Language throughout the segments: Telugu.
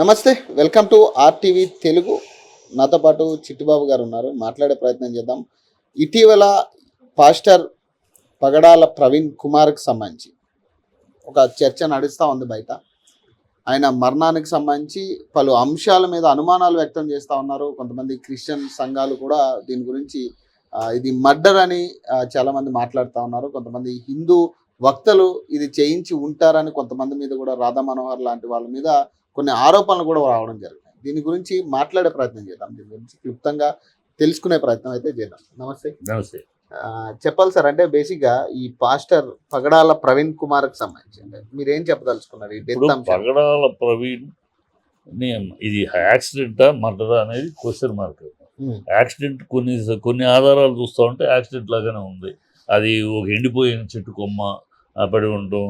నమస్తే వెల్కమ్ టు ఆర్టీవీ తెలుగు. నాతో పాటు చిట్టిబాబు గారు ఉన్నారు. మాట్లాడే ప్రయత్నం చేద్దాం. ఇటీవల పాస్టర్ పగడాల ప్రవీణ్ కుమార్కి సంబంధించి ఒక చర్చ నడుస్తూ ఉంది బయట. ఆయన మరణానికి సంబంధించి పలు అంశాల మీద అనుమానాలు వ్యక్తం చేస్తూ ఉన్నారు. కొంతమంది క్రిస్టియన్ సంఘాలు కూడా దీని గురించి ఇది మర్డర్ అని చాలామంది చాలా మంది మాట్లాడుతూ ఉన్నారు. కొంతమంది హిందూ వక్తలు ఇది చేయించి ఉంటారని కొంతమంది మీద కూడా రాధా మనోహర్ లాంటి వాళ్ళ మీద కొన్ని ఆరోపణలు కూడా రావడం జరిగింది. దీని గురించి మాట్లాడే ప్రయత్నం చేద్దాం. దీని గురించి క్లుప్తంగా తెలుసుకునే ప్రయత్నం అయితే చేద్దాం. నమస్తే. నమస్తే. చెప్పాలి సార్ అంటే బేసిక్గా ఈ పాస్టర్ పగడాల ప్రవీణ్ కుమార్కి సంబంధించి మీరు ఏం చెప్పదలుచుకున్నారు? ఈ డెత్ పగడాల ప్రవీణ్ ఇది యాక్సిడెంటా మర్డరా అనేది క్వశ్చన్ మార్క్ యాక్సిడెంట్ కొన్ని కొన్ని ఆధారాలు చూస్తూ ఉంటే యాక్సిడెంట్ లాగానే ఉంది. అది ఒక ఎండిపోయిన చెట్టు కొమ్మ పడి ఉండటం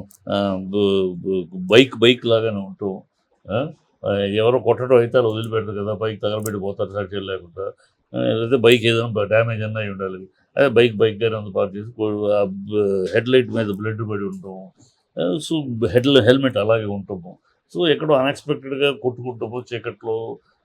బైక్ బైక్ లాగానే ఉండటం ఆ, ఎవరో కొట్టడం అయితే అలా వదిలిపెడతారు కదా బైక్ తగలబెట్టి పోతారు సాక్ష్యం లేకుండా. లేకపోతే బైక్ ఏదైనా డ్యామేజ్ అన్నా అయి ఉండాలి. అదే బైక్ బైక్గానే ఉంది పార్క్ చేసి హెడ్ లైట్ మీద బ్లడ్ పడి ఉంటాము. సో హెడ్ హెల్మెట్ అలాగే ఉంటాము. సో ఎక్కడో అన్ఎక్స్పెక్టెడ్గా కొట్టుకుంటాము చీకట్లో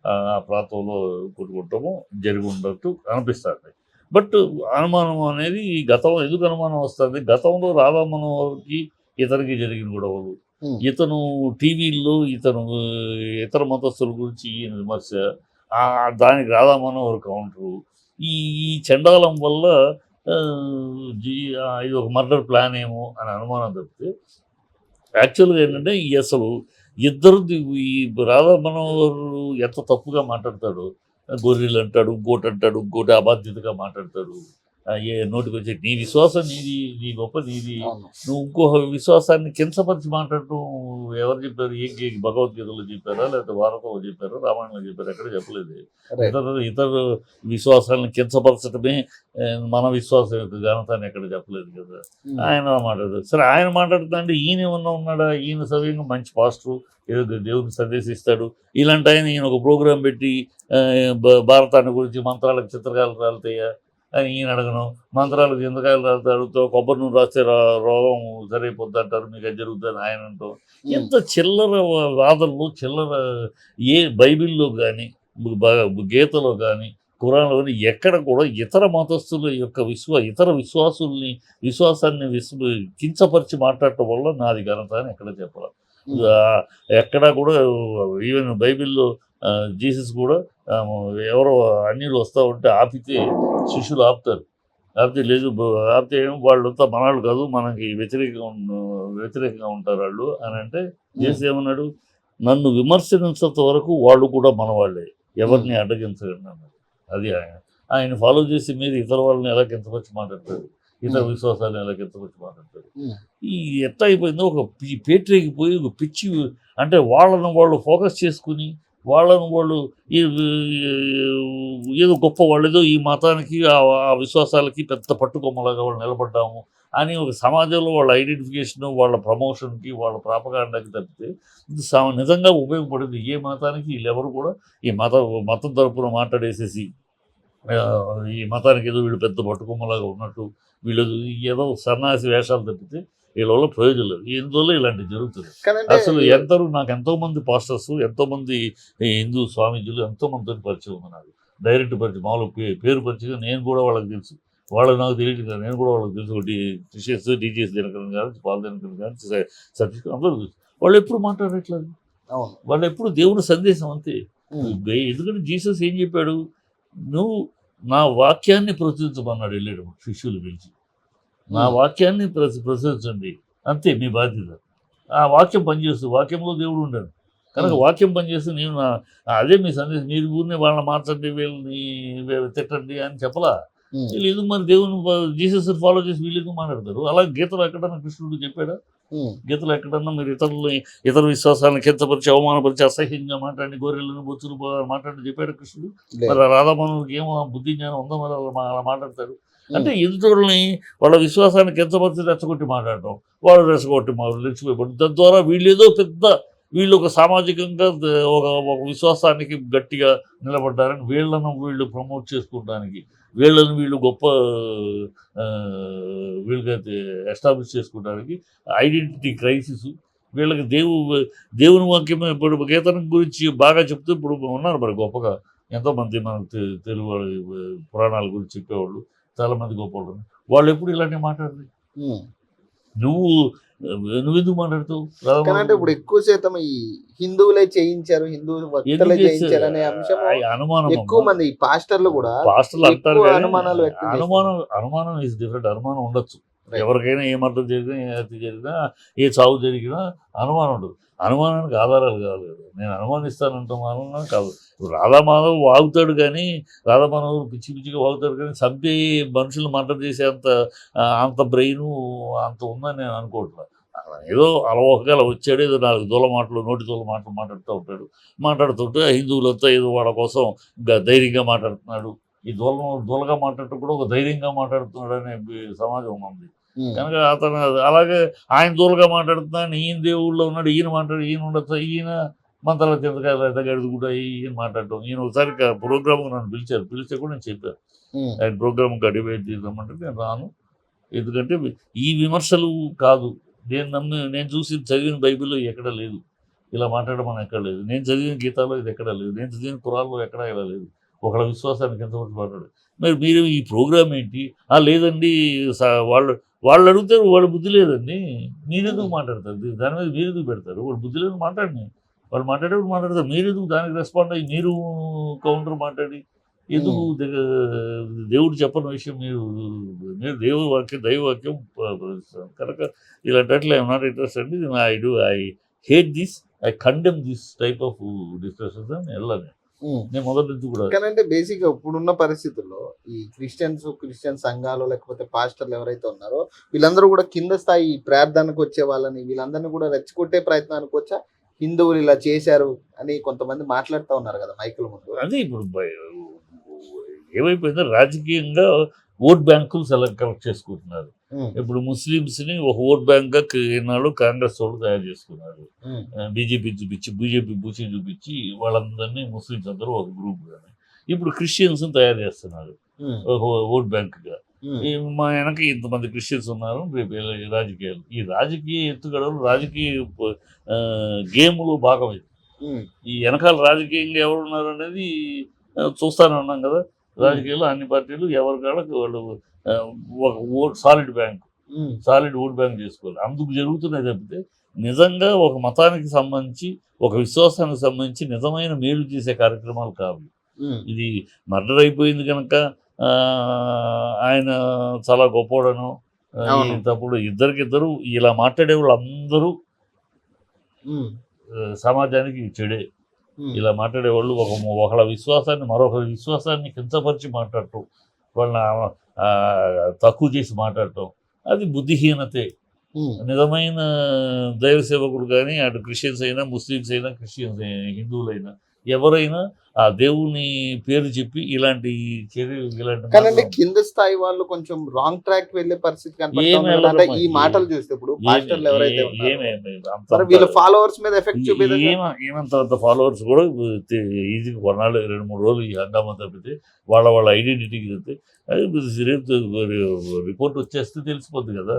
ఆ ప్రాంతంలో కొట్టుకుంటాము. జరిగి ఉండట్టు అనిపిస్తుంది. బట్ అనుమానం అనేది ఈ గతం ఎందుకు అనుమానం వస్తుంది? గతంలో రాధా మనోహర్కి ఇతనికి జరిగిన గొడవలు. ఇతను టీవీల్లో ఇతను ఇతర మతస్థుల గురించి ఈయన విమర్శ ఆ, దానికి రాధా మనోహర్ కౌంటరు ఈ ఈ చండాలం వల్ల ఆ, ఇది ఒక మర్డర్ ప్లాన్ ఏమో అని అనుమానం తప్పితే యాక్చువల్గా ఏంటంటే ఈ అసలు ఇద్దరు ఈ రాధా మనోహర్ ఎంత తప్పుగా మాట్లాడతాడు? గొర్రెలు అంటాడు ఇంకోటి అంటాడు ఇంకోటి అబాధ్యతగా మాట్లాడతాడు. ఏ నోటికి వచ్చే నీ విశ్వాసం నీది నీ గొప్ప నీది నువ్వు ఇంకో విశ్వాసాన్ని కించపరిచి మాట్లాడటం ఎవరు చెప్పారు? ఏ భగవద్గీతలో చెప్పారా? లేకపోతే భారతంలో చెప్పారా? రామాయణంలో చెప్పారా? ఎక్కడ చెప్పలేదు. ఇతర ఇతర విశ్వాసాలను కించపరచడమే మన విశ్వాసం యొక్క ఘనతని ఎక్కడ చెప్పలేదు కదా. ఆయన మాట్లాడదు సరే ఆయన మాట్లాడుతుంటే ఈయన ఏమన్నా ఉన్నాడా? ఈయన సవ్యంగా మంచి పాస్టర్ ఏదో దేవుని సందేశిస్తాడు. ఇలాంటి ఆయన ఈయన ఒక ప్రోగ్రాం పెట్టి భారతాన్ని గురించి మంత్రాలకు చిత్రకాలు రాలుతాయా? ఈయన అడగను. మంత్రాలకు చింతకాయలు రాలితే అడుగుతావు కొబ్బరి నూనె రాస్తే రా- రోగం సరైపోద్ది అంటారు మీకు అది జరుగుతుంది ఆయన అంటాం ఎంత చిల్లర వాదనలు చిల్లర ఏ బైబిల్లో కానీ గీతలో కానీ ఖురాన్లో కానీ ఎక్కడ కూడా ఇతర మతస్థుల యొక్క విశ్వ ఇతర విశ్వాసుల్ని విశ్వాసాన్ని విశ్వ కించపరిచి మాట్లాడటం వల్ల నాది ఘనత అని ఎక్కడ చెప్పాలి. ఎక్కడా కూడా ఈవెన్ బైబిల్లో జీసస్ కూడా ఎవరో అన్యులు వస్తూ ఉంటే ఆపితే శిష్యులు ఆపుతారు. ఆపితే లేదు ఆపితే ఏం వాళ్ళంతా మనవాళ్ళు కాదు మనకి వ్యతిరేకంగా వ్యతిరేకంగా ఉంటారు వాళ్ళు అని అంటే చేసి ఏమన్నాడు? నన్ను విమర్శించేంత వరకు వాళ్ళు కూడా మనవాళ్ళే. ఎవరిని అడ్డగించగలను అది ఆయన. ఆయన ఫాలో చేసి మీరు ఇతర వాళ్ళని ఎలా కించపరిచి మాట్లాడతారు? ఇతర. విశ్వాసాలను ఎలా కించపరిచి మాట్లాడతారు? ఈ ఎట్లా అయిపోయిందో ఒక పేటరేకి పోయి ఒక పిచ్చి అంటే వాళ్ళను వాళ్ళు ఫోకస్ చేసుకుని వాళ్ళను వాళ్ళు ఈ- ఏదో గొప్ప వాళ్ళేదో ఈ మతానికి ఆ విశ్వాసాలకి పెద్ద పట్టుకొమ్మలాగా వాళ్ళు నిలబడ్డాము అని ఒక సమాజంలో వాళ్ళ ఐడెంటిఫికేషన్ వాళ్ళ ప్రమోషన్కి వాళ్ళ ప్రాపకాండకి తప్పితే ఇది సా- నిజంగా ఉపయోగపడింది. ఏ మతానికి? వీళ్ళెవరు కూడా ఈ మత మతం తరపున మాట్లాడేసేసి ఈ మతానికి ఏదో వీళ్ళు పెద్ద పట్టుకొమ్మలాగా ఉన్నట్టు వీళ్ళు ఏదో సన్నాసి వేషాలు తప్పితే వీళ్ళ వల్ల ప్రయోజనం లేదు. ఎందువల్ల ఇలాంటివి జరుగుతుంది. అసలు ఎందరూ నాకు ఎంతో మంది పాస్టర్స్ ఎంతో మంది హిందూ స్వామీజీలు ఎంతో మందితో పరిచయం ఉంది నాకు డైరెక్ట్ పరిచయం మామూలు పేరు పరిచయం నేను కూడా వాళ్ళకి తెలుసు. వాళ్ళు నాకు తెలియదు కదా నేను కూడా వాళ్ళకి తెలుసు. ఒకటి టిషెస్ డీజేస్ దినకరం కానీ పాల్ దినకరం కానీ సబ్జెక్ట్ అందరూ తెలుసు. వాళ్ళు ఎప్పుడు మాట్లాడట్లేదు. వాళ్ళు ఎప్పుడు దేవుని సందేశం అంతే. ఎందుకంటే జీసస్ ఏం చెప్పాడు? నువ్వు నా వాక్యాన్ని ప్రచురించమన్నాడు వెళ్ళాడు శిష్యులు పిలిచి. నా వాక్యాన్ని ప్రచురించండి అంతే మీ బాధ్యత. ఆ వాక్యం పనిచేస్తూ వాక్యంలో దేవుడు ఉండాడు. కనుక. వాక్యం పనిచేస్తూ నేను అదే మీ సందేశం మీరు ఊరిని వాళ్ళని మార్చండి వీళ్ళని తిట్టండి అని చెప్పలా? వీళ్ళు ఎందుకు మరి దేవుని జీసస్ ఫాలో చేసి వీళ్ళు ఎందుకు మాట్లాడతారు? అలా గీతలో ఎక్కడన్నా కృష్ణుడు చెప్పాడా? గీతలో ఎక్కడన్నా మీరు ఇతరులని ఇతర విశ్వాసాలను కించపరిచి అవమానపరిచి అసహ్యంగా మాట్లాడి గొర్రెలను బొచ్చులు మాట్లాడి చెప్పాడు కృష్ణుడు. మరి రాధామనుడికి ఏమో బుద్ధి జ్ఞానం ఉందో మరి అలా మాట్లాడతాడు? అంటే ఎదుటోళ్ళని వాళ్ళ విశ్వాసాన్ని కించపరిచి రెచ్చగొట్టి మాట్లాడటం వాళ్ళు రెచ్చగొట్టి మా తద్వారా వీళ్ళు ఏదో పెద్ద వీళ్ళు ఒక సామాజికంగా ఒక ఒక విశ్వాసానికి గట్టిగా నిలబడ్డారని వీళ్ళను వీళ్ళు ప్రమోట్ చేసుకోవడానికి వీళ్ళని వీళ్ళు గొప్ప ఆ, వీళ్ళకి ఎస్టాబ్లిష్ చేసుకోవడానికి ఐడెంటిటీ క్రైసిస్. వీళ్ళకి దేవు దేవుని వాక్యం ఇప్పుడు గీతనం గురించి బాగా చెప్తూ ఇప్పుడు ఉన్నారు మరి గొప్పగా. ఎంతోమంది మనకు తెలుగు పురాణాల గురించి చెప్పేవాళ్ళు. చాలామంది గొప్ప వాళ్ళు ఎప్పుడు ఇలాంటివి మాట్లాడరు. ఉమ్. నువ్వు నువ్వెందుకు మాట్లాడుతావు? అంటే ఇప్పుడు ఎక్కువ శాతం ఈ హిందువులే చేయించారు హిందువులు భక్తులే చేయించారు అనే అంశం అనుమానం ఎక్కువ మంది పాస్టర్లు కూడా పాస్టర్లు అంటారు అనుమానాలు. అనుమానం అనుమానం ఇస్ డిఫరెంట్ అనుమానం ఉండొచ్చు. ఎవరికైనా ఏ మరణం జరిగినా ఏ హత్య జరిగినా ఏ చావు జరిగినా అనుమానం ఉండదు. అనుమానానికి ఆధారాలు కదా. నేను అనుమానిస్తానంట మానం కాదు. రాధామాధవ్ వాగుతాడు కానీ రాధామాధవ్ పిచ్చి పిచ్చిగా వాగుతాడు కానీ చంపి మనుషులు మర్డర్ చేసే అంత అంత బ్రెయిన్ అంత ఉందని నేను అనుకోవట్లేదు ఏదో అలవోకగా వచ్చాడు ఏదో నాలుగు దూల మాటలు నోటి దూల మాటలు మాట్లాడుతూ ఉంటాడు. మాట్లాడుతుంటే హిందువులంతా ఏదో వాళ్ళ కోసం ధైర్యంగా మాట్లాడుతున్నాడు. ఈ దూల దూలగా మాట్లాడటం కూడా ఒక ధైర్యంగా మాట్లాడుతున్నాడు అనే సమాజం ఉంది. కనుక అతను అలాగే ఆయన దూలగా మాట్లాడుతున్నాను ఈయన దేవుళ్ళలో ఉన్నాడు ఈయన మాట్లాడు ఈయన ఉండొచ్చు ఈయన మంత్రాల చింతకాయలు ఎదగడిది కూడా ఈయన మాట్లాడటం. ఈయన ఒకసారి ప్రోగ్రామ్కి నన్ను పిలిచారు. పిలిస్తే కూడా నేను చెప్పాను. ఆయన ప్రోగ్రామ్కి డిబేట్ చేద్దామంటే నేను రాను. ఎందుకంటే ఈ విమర్శలు కాదు. నేను నమ్మి నేను చూసి చదివిన బైబిల్లో ఎక్కడ లేదు. ఇలా మాట్లాడమని ఎక్కడ లేదు. నేను చదివిన గీతాలో ఇది ఎక్కడ లేదు. నేను చదివిన పురాల్లో ఎక్కడ ఇలా లేదు. ఒకళ్ళ విశ్వాసానికి ఎంతవరకు మాట్లాడు మరి మీరు ఈ ప్రోగ్రామ్ ఏంటి? ఆ లేదండి వాళ్ళు వాళ్ళు అడుగుతారు వాళ్ళ బుద్ధి లేదండి. మీరెందుకు మాట్లాడతారు దాని మీద మీరు ఎందుకు పెడతారు? వాళ్ళు బుద్ధి లేదు మాట్లాడిని వాళ్ళు మాట్లాడేప్పుడు మాట్లాడతారు. మీరు ఎందుకు దానికి రెస్పాండ్ అయ్యి మీరు కౌంటర్ మాట్లాడి ఎందుకు దేవుడు చెప్పని విషయం మీరు మీరు దేవుడి వాక్యం దైవ వాక్యం ప- ప- కనుక ఇలాంటి అట్లా I'm not interested I do I hate this I condemn this type of discussions అని వెళ్ళాను. నేను మొదటి నుంచి కూడా కానీ అంటే బేసిక్గా ఇప్పుడున్న పరిస్థితుల్లో ఈ క్రిస్టియన్స్ క్రిస్టియన్ సంఘాలు లేకపోతే పాస్టర్లు ఎవరైతే ఉన్నారో వీళ్ళందరూ కూడా కింద స్థాయి ప్రార్థనకు వచ్చే వాళ్ళని వీళ్ళందరినీ కూడా రెచ్చగొట్టే ప్రయత్నానికి వచ్చా? హిందువులు ఇలా చేశారు అని కొంతమంది మాట్లాడుతూ ఉన్నారు కదా మైకుల ముందు అదే ఇప్పుడు ఏమైపోయిందో రాజకీయంగా ఓట్ బ్యాంకులు సెలెక్ట్ కలెక్ట్ చేసుకుంటున్నారు. ఇప్పుడు ముస్లిమ్స్ని ఒక ఓట్ బ్యాంక్గా ఈనాడు కాంగ్రెస్ వాళ్ళు తయారు చేసుకున్నారు. బీజేపీ చూపించి బీజేపీ బూచి చూపించి వాళ్ళందరినీ ముస్లిమ్స్ అందరూ ఒక గ్రూప్ కానీ ఇప్పుడు క్రిస్టియన్స్ని తయారు చేస్తున్నారు. ఒక ఓట్ బ్యాంక్గా మా వెనక ఇంతమంది క్రిస్టియన్స్ ఉన్నారు. రేపు రాజకీయాలు. ఈ రాజకీయ ఎత్తుగడలు రాజకీయ గేములు భాగమైంది ఉమ్. ఈ వెనకాల రాజకీయంగా ఎవరు ఉన్నారు అనేది చూస్తానే ఉన్నాం కదా. రాజకీయాల్లో అన్ని పార్టీలు ఎవరి కాళ్ళకి వాళ్ళు ఒక vote solid bank. Solid vote bank చేసుకోవాలి. అందుకు జరుగుతున్నాయి తప్పితే నిజంగా ఒక మతానికి సంబంధించి ఒక విశ్వాసానికి సంబంధించి నిజమైన మేలు చేసే కార్యక్రమాలు కావు. ఇది మర్డర్ అయిపోయింది కనుక ఆయన చాలా గొప్పోడను. తప్పుడు ఇద్దరికిద్దరు ఇలా మాట్లాడే వాళ్ళు అందరూ సమాజానికి చెడే. ఇలా మాట్లాడే వాళ్ళు ఒక ఒకళ్ళ విశ్వాసాన్ని మరొకరి విశ్వాసాన్ని కించపరిచి మాట్లాడటం వాళ్ళని ఆ, తక్కువ చేసి మాట్లాడటం అది బుద్ధిహీనతే. నిజమైన దైవ సేవకుడు కానీ అటు క్రిస్టియన్స్ అయినా ముస్లిమ్స్ అయినా క్రిస్టియన్స్ అయినా హిందువులైనా ఎవరైనా ఆ దేవుని పేరు చెప్పి ఇలాంటి చర్యలు ఇలాంటి కింద స్థాయి వాళ్ళు కొంచెం రాంగ్ ట్రాక్ వెళ్ళే పరిస్థితి ఈ. మాటలు చూస్తే ఇప్పుడు వీళ్ళ ఫాలోవర్స్ మీద ఎఫెక్ట్ ఏమంత ఫాలోవర్స్ కూడా ఈజీగా కొన్నాళ్ళు రెండు మూడు రోజులు ఈ హంగామా తప్పితే వాళ్ళ వాళ్ళ ఐడెంటిటీకి చెప్తే అది రేపు రిపోర్ట్ వచ్చేస్తే తెలిసిపోద్ది కదా.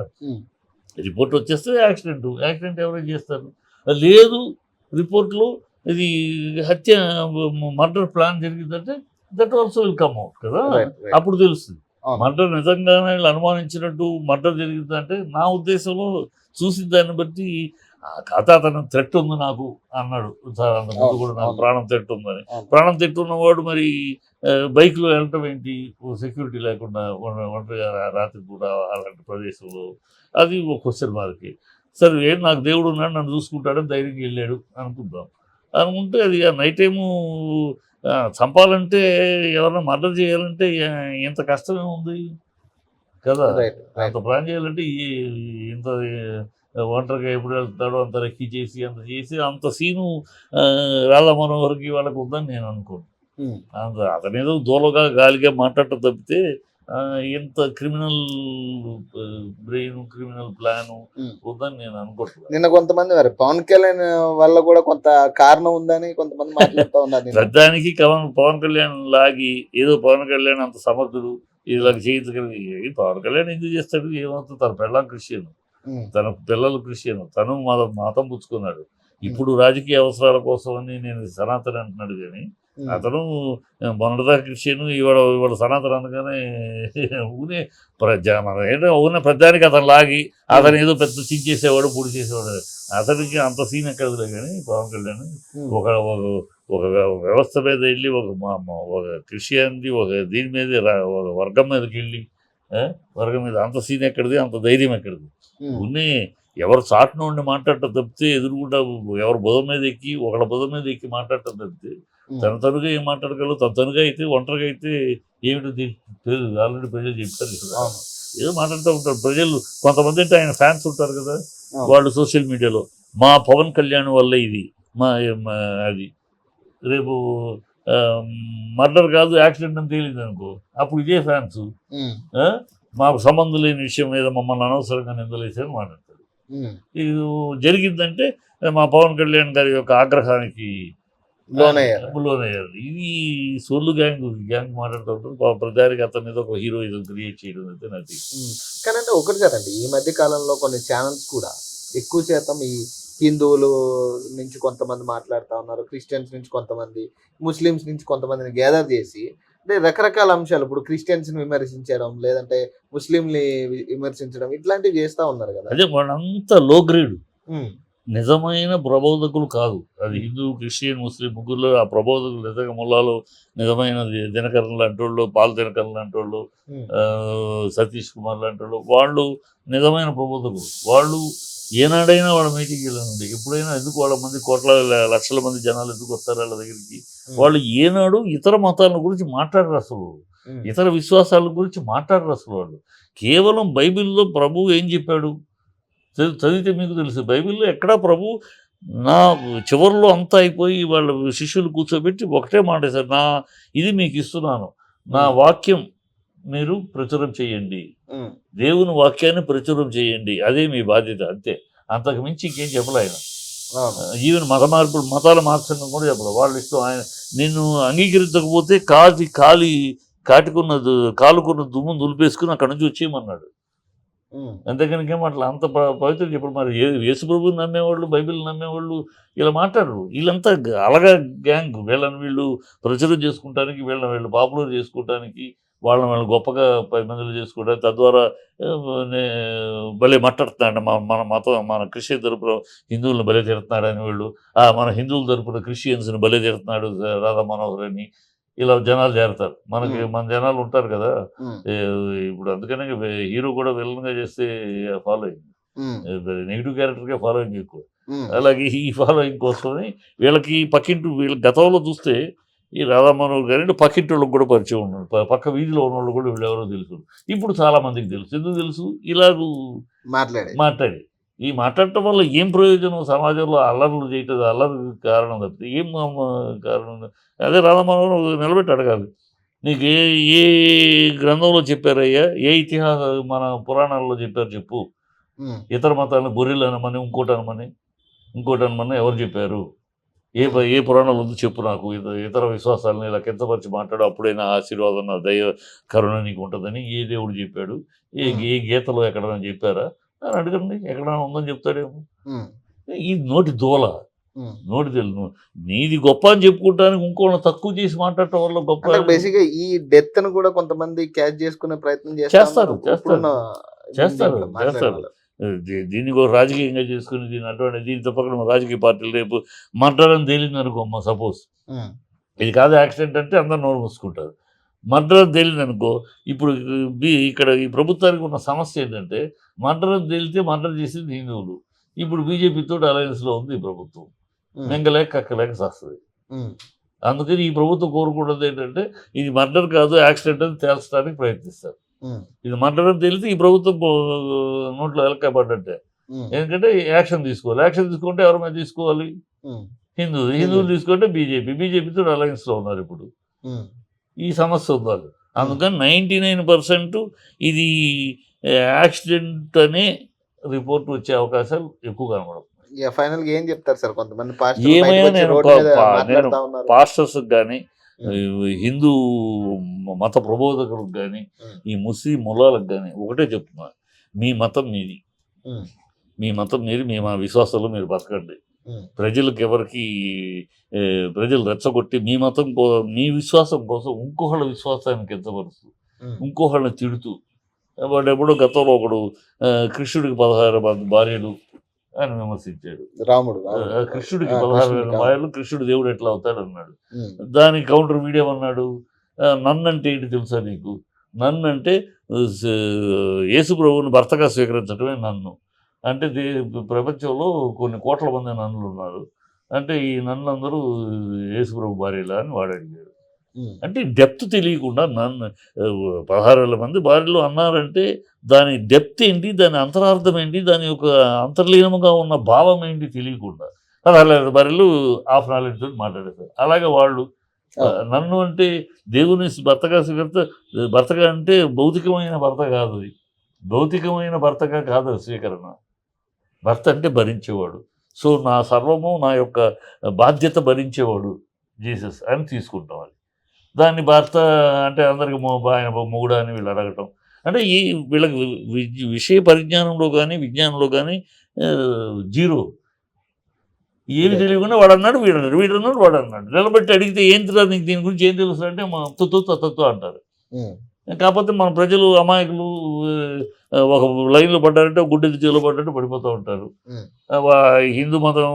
రిపోర్ట్ వచ్చేస్తే యాక్సిడెంట్ యాక్సిడెంట్ ఎవరైనా చేస్తారు? లేదు రిపోర్ట్లో ఇది హత్య మర్డర్ ప్లాన్ జరిగిందంటే that also will come out కదా. అప్పుడు తెలుస్తుంది. మర్డర్ నిజంగానే వీళ్ళు అనుమానించినట్టు మర్డర్ జరిగిందంటే నా ఉద్దేశంలో చూసిన దాన్ని బట్టి ఆ కథ అతను థ్రెట్ ఉంది నాకు అన్నాడు సార్ అంత ముందు కూడా నాకు. ప్రాణం థ్రెట్ ఉందని. ప్రాణం థ్రెట్ ఉన్నవాడు మరి బైక్లో వెళ్ళటం ఏంటి సెక్యూరిటీ లేకుండా ఒంట- ఒంటరిగా రాత్రి పూట అలాంటి ప్రదేశంలో అది ఒక క్వశ్చన్ మార్క్ సరే నాకు దేవుడు ఉన్నాడు నన్ను చూసుకుంటాడని ధైర్యంగా వెళ్ళాడు అనుకుందాం అనుకుంటే అది ఆ నైట్ టైము చంపాలంటే ఎవరైనా మర్డర్ చేయాలంటే ఎంత కష్టమే ఉంది కదా. అంత ప్లాన్ చేయాలంటే ఇంత ఒంటరిగా ఎప్పుడు వెళ్తాడో అంత రెక్కి చేసి అంత చేసి అంత సీను రాధా మనోహర్కి వాళ్ళకి ఉందని నేను అనుకోను ఉమ్. అంత అతనేదో దూలగా గాలిగా మాట్లాడటం తప్పితే ఇంత క్రిమినల్ బ్రెయిన్ క్రిమినల్ ప్లాన్. ఉందని నేను అనుకోవట్లేదు నిన్న కొంతమంది మరి పవన్ కళ్యాణ్ వల్ల కూడా కొంత కారణం ఉందని కొంతమంది మాట్లాడుతూ ఉన్నారు. ప్రధానికి పవన్ కళ్యాణ్ లాగి ఏదో పవన్ కళ్యాణ్ అంత సమర్థుడు ఇలాగ చేయించగలిగి పవన్ కళ్యాణ్ ఎందుకు చేస్తాడు? ఏమవుతుంది? తన పెళ్ళాం క్రిస్టియన్. తన పిల్లలు క్రిస్టియన్. తను మత మతం పుచ్చుకున్నాడు. ఇప్పుడు రాజకీయ అవసరాల కోసం అని నేను సనాతన అంటున్నాడు కానీ అతను మొన్నటిదాకా క్రిస్టియన్ ఇవాళ ఇవాళ సనాతన అనగానే ఊనే ప్రజ మన ఏంటో ఊనే పెద్దానికి అతను లాగి అతను ఏదో పెద్ద చించేసేవాడు చేసేవాడు పొడి చేసేవాడు. అతనికి అంత సీన్ ఎక్కడదులే కానీ పవన్ కళ్యాణ్. ఒక ఒక- వ్యవస్థ మీద వెళ్ళి ఒక ఒక క్రిస్టియానిటీ ఒక దీని మీద ఒక వర్గం మీదకి వెళ్ళి వర్గం మీద అంత సీన్ ఎక్కడిది అంత ధైర్యం ఎక్కడిది? ఉన్ని ఎవరు చాటున ఉండి మాట్లాడటం తప్పితే ఎదురుకుండా ఎవరు బుధం మీద ఎక్కి ఒకళ్ళ బుధం మీద ఎక్కి మాట్లాడటం తప్పితే తన తనుగా ఏం మాట్లాడగలరు తన తనుగా అయితే ఒంటరిగా అయితే ఏమిటో? తెలి- తెలియదు ఆల్రెడీ ప్రజలు కదా. అవును, ఏదో మాట్లాడుతూ ఉంటారు. ప్రజలు కొంతమంది అంటే ఆయన ఫ్యాన్స్ ఉంటారు కదా. వాళ్ళు సోషల్ మీడియాలో మా పవన్ కళ్యాణ్ వల్ల ఇది మా అది. రేపు మర్డర్ కాదు యాక్సిడెంట్ అని తేలింది అనుకో. అప్పుడు ఇదే ఫ్యాన్స్. మాకు సంబంధం లేని విషయం మీద మమ్మల్ని అనవసరంగా నిందలేసారని మాట్లాడతారు. ఇది జరిగిందంటే మా పవన్ కళ్యాణ్ గారి యొక్క ఆగ్రహానికి లోనయ్యారు. లోనయ్యారు ఇది సోళ్ళు గ్యాంగ్ గ్యాంగ్ మాట్లాడుతుంటారు పాపం ప్రతిదానికి అతని మీద ఒక హీరోయిజం క్రియేట్ చేయడం అయితే ఉమ్. కానీ అంటే ఒకటి కదండి ఈ మధ్య కాలంలో కొన్ని ఛానల్స్ కూడా ఎక్కువ శాతం ఈ హిందువులు నుంచి కొంతమంది మాట్లాడుతూ ఉన్నారు క్రిస్టియన్స్ నుంచి కొంతమంది ముస్లిమ్స్ నుంచి కొంతమందిని గ్యాదర్ చేసి అంటే రకరకాల అంశాలు ఇప్పుడు క్రిస్టియన్స్ని విమర్శించడం లేదంటే ముస్లింని విమర్శించడం ఇట్లాంటివి చేస్తా ఉన్నారు కదా అదే వాళ్ళంతా లో గ్రేడ్ నిజమైన ప్రబోధకులు కాదు అది. హిందూ క్రిస్టియన్ ముస్లిం ముగ్గురులో ఆ ప్రబోధకులు నిజంగా ముల్లాలో నిజమైన ది- దినకరన్ లాంటి వాళ్ళు పాల్ దినకరన్ లాంటి వాళ్ళు సతీష్ కుమార్ లాంటి వాళ్ళు వాళ్ళు నిజమైన ప్రబోధకులు. వాళ్ళు ఏనాడైనా వాళ్ళ మీటింగ్ వెళ్ళండి ఎప్పుడైనా ఎందుకు వాళ్ళ మంది కోట్ల లక్షల మంది జనాలు ఎందుకు వస్తారు వాళ్ళ దగ్గరికి? వాళ్ళు ఏనాడు ఇతర మతాల గురించి మాట్లాడరు అసలు. ఇతర విశ్వాసాల గురించి మాట్లాడరు అసలు వాళ్ళు. కేవలం బైబిల్లో ప్రభు ఏం చెప్పాడు? చదివితే మీకు తెలుసు బైబిల్లో ఎక్కడా ప్రభు నా చివరిలో అంతా అయిపోయి వాళ్ళ శిష్యులు కూర్చోబెట్టి ఒకటే మాట సార్ నా ఇది మీకు ఇస్తున్నాను. నా వాక్యం మీరు ప్రచురం చేయండి. దేవుని వాక్యాన్ని ప్రచురం చేయండి. అదే మీ బాధ్యత. అంతే. అంతకు మించి ఇంకేం చెప్పలే ఆయన. ఈవెన్ మత మార్పులు మతాల మార్చడం కూడా చెప్పలేదు వాళ్ళ ఇష్టం ఆయన. నిన్ను అంగీకరించకపోతే కాలి కాలి కాటుకున్న కాలుకున్న దుమ్ము దులిపేసుకుని అక్కడి నుంచి వచ్చేయమన్నాడు. ఉమ్, అట్లా అంత ప- ఇప్పుడు మరి ఏ యేసుప్రభుని నమ్మేవాళ్ళు బైబిల్ నమ్మేవాళ్ళు ఇలా మాట్లాడరు. వీళ్ళంతా గ- అలగా గ్యాంగ్. వీళ్ళని వీళ్ళు ప్రచురం చేసుకుంటానికి వీళ్ళని వీళ్ళు పాపులర్ చేసుకోవటానికి వాళ్ళని వాళ్ళు గొప్పగా పది మందిలో చేసుకోవడానికి తద్వారా భలే మాట్లాడుతున్నాడు. మన మన మతం మన క్రిస్టియన్ తరపున హిందువులను బలే తిడుతున్నాడు అని వీళ్ళు. ఆ, మన హిందువుల తరపున క్రిస్టియన్స్ని బలే తిడుతున్నాడు రాధా మనోహర్ అని. ఇలా జనాలు చేరతారు. మనకి. మన జనాలు ఉంటారు కదా. ఇప్పుడు అందుకనే హీరో కూడా విలన్గా చేస్తే ఫాలోయింగ్. నెగిటివ్ క్యారెక్టర్కే ఫాలోయింగ్ ఎక్కువ. అలాగే ఈ ఫాలోయింగ్ కోసమని వీళ్ళకి పక్కింటి వీళ్ళ గతంలో చూస్తే ఈ రాధామోహన్ గారి పక్కింటి వాళ్ళకి కూడా పరిచయం ఉన్నాడు పక్క వీధిలో ఉన్న వాళ్ళు కూడా వీళ్ళు ఎవరో తెలుసు. ఇప్పుడు చాలా మందికి తెలుసు. ఎందుకు తెలుసు? ఇలాగూ మాట్లాడే మాట్లాడి ఈ మాట్లాడటం వల్ల ఏం ప్రయోజనం? సమాజంలో అల్లర్లు చేయటం అల్లరి కారణం తప్పితే ఏం కారణం? అదే రాధామోహన్ నిలబెట్టి అడగాలి. నీకు ఏ ఏ గ్రంథంలో చెప్పారయ్యా? ఏ ఇతిహాస మన పురాణాల్లో చెప్పారు చెప్పు. ఇతర మతాలను గొర్రెలు అనమని ఇంకోటి అనమని ఇంకోటి అనమని ఎవరు చెప్పారు? ఏ ఏ పురాణాలు ఉందో చెప్పు నాకు. ఇత- ఇతర విశ్వాసాలను ఇలా కించపరిచి మాట్లాడు. అప్పుడే నా ఆశీర్వాదం నా దైవ కరుణ నీకు ఉంటుందని ఏ దేవుడు చెప్పాడు? ఏ ఏ గీతలో ఎక్కడైనా చెప్పారా? అని అడగండి. ఎక్కడైనా ఉందని చెప్తాడేమో. ఈ నోటి దోల. నోటి తెలు నీది గొప్ప అని చెప్పుకుంటానికి ఇంకోళ్ళని తక్కువ చేసి మాట్లాడటం వల్ల గొప్ప అంటే బేసిక్గా ఈ డెత్ను కూడా కొంతమంది క్యాచ్ చేసుకునే ప్రయత్నం చేస్తారు, చేస్తారు. చేస్తారు. దీన్ని కూడా రాజకీయంగా చేసుకుని దీన్ని అటువంటి దీనితో పక్కన రాజకీయ పార్టీలు రేపు మర్డర్ తేలింది అనుకో అమ్మ సపోజ్ ఇది కాదు యాక్సిడెంట్ అంటే అందరు నోరు మూసుకుంటారు. మర్డర్ తేలింది అనుకో ఇప్పుడు బి ఇక్కడ ఈ ప్రభుత్వానికి ఉన్న సమస్య ఏంటంటే మర్డర్ తేలితే మర్డర్ చేసింది హిందువులు ఇప్పుడు బీజేపీతో అలయన్స్లో ఉంది ఈ ప్రభుత్వం. మింగలేక కక్కలేక వస్తుంది అందుకని ఈ ప్రభుత్వం కోరుకున్నది ఏంటంటే ఇది మర్డర్ కాదు యాక్సిడెంట్ అని తేల్చడానికి ప్రయత్నిస్తారు. ఇది మర్డర్ అని తేలితే ఈ ప్రభుత్వం నోట్లో ఎలక్కబడ్డట్టే ఎందుకంటే యాక్షన్ తీసుకోవాలి. యాక్షన్ తీసుకుంటే ఎవరి మీద తీసుకోవాలి? హిందూ హిందువులు. తీసుకుంటే బీజేపీ. బీజేపీతో అలయన్స్లో ఉన్నారు ఇప్పుడు. ఈ సమస్య ఉంది వాళ్ళు. అందుకని నైంటీ నైన్ పర్సెంట్ ఇది యాక్సిడెంట్ అనే రిపోర్ట్ వచ్చే అవకాశాలు ఎక్కువ కనబడవు. ఫైనల్ ఏం చెప్తారు సార్? కొంతమంది ఏమైనా నేను పా- పా- పాస్టర్ నేను పాస్టర్స్కి కానీ హిందూ మత ప్రబోధకులకు కానీ Hmm. ఈ ముస్లిం ములాలకు కానీ ఒకటే చెప్తున్నా. మీ మతం మీది. మీ మతం మీరు మీ మా విశ్వాసాలు మీరు బతకండి. ప్రజలకు ఎవరికి ప్రజలు రెచ్చగొట్టి మీ మతం కో మీ విశ్వాసం కోసం ఇంకొకళ్ళ విశ్వాసాన్ని కించపరుస్తూ ఇంకొకళ్ళని తిడుతూ వాడు ఎప్పుడో గతంలో ఒకడు కృష్ణుడికి పదహారు మంది భార్యలు అని విమర్శించాడు. రాముడు. కృష్ణుడికి పదహారు వేల కృష్ణుడికి, భార్యలు కృష్ణుడు దేవుడు ఎట్లా అవుతాడు అన్నాడు. దానికి కౌంటర్ వీడియో అన్నాడు "ఆ, నన్ను అంటే ఏంటి తెలుసా నీకు? నన్ను అంటే యేసు ప్రభువుని భర్తగా స్వీకరించడమే నన్ను. అంటే దే ప్రపంచంలో కొన్ని కోట్ల మంది నన్నులు ఉన్నారు. అంటే ఈ నన్ను అందరూ యేసు ప్రభు భార్యలా అని వాడు అడిగాడు. అంటే డెప్త్ తెలియకుండా నన్ను పదహారు వేల మంది భార్యలు అన్నారంటే దాని డెప్త్ ఏంటి దాని అంతరార్థం ఏంటి దాని యొక్క అంతర్లీనముగా ఉన్న భావం ఏంటి తెలియకుండా. పదహారు వేల భార్యలు హాఫ్ నాలెడ్జ్ తోటి మాట్లాడేశారు. అలాగే వాళ్ళు నన్ను అంటే దేవుని భర్తగా స్వీకరిత భర్తగా అంటే భౌతికమైన భర్త కాదు అది. భౌతికమైన భర్తగా కాదు స్వీకరణ. భర్త అంటే భరించేవాడు. సో నా సర్వము నా యొక్క బాధ్యత భరించేవాడు జీసస్ అని తీసుకుంటాం దాన్ని భర్త అంటే అందరికి ఆయన మొగుడు అని వీళ్ళు అడగటం. అంటే ఈ వీళ్ళకి విషయ పరిజ్ఞానంలో కానీ విజ్ఞానంలో కానీ జీరో. ఏమి. తెలియకుండా వాడు అన్నాడు వీడు అన్నాడు. వీడు అన్నాడు వాడు అన్నాడు. నిలబెట్టి అడిగితే ఏం తెలియదు నీకు దీని గురించి ఏం తెలుసు అంటే మా తుత్తు తత్తుతో అంటారు. ఉమ్, కాకపోతే మన ప్రజలు అమాయకులు ఒక లైన్లో పడ్డారంటే ఒక గుడ్డెది చేలో పడ్డారంటే పడిపోతూ ఉంటారు. హిందూ మతం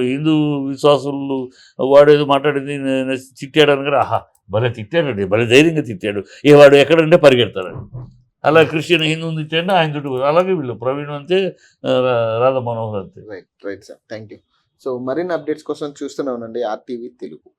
హిందూ విశ్వాసులు వాడేదో మాట్లాడింది నే- నే- తిట్టాడు అనగా ఆహా భలే తిట్టాడండి భలే ధైర్యంగా తిట్టాడు. ఏ వాడు ఎక్కడంటే పరిగెడతాడు అలా క్రిస్టియన్ హిందూ తిట్టాడు ఆయన చుట్టూ అలాగే వీళ్ళు ప్రవీణ్ అంతే రాధా మనోహర్ అంతే. Right right sir thank you so మరిన్ని అప్డేట్స్ కోసం చూస్తూనే ఉండండి. ఆర్టీవీ తెలుగు.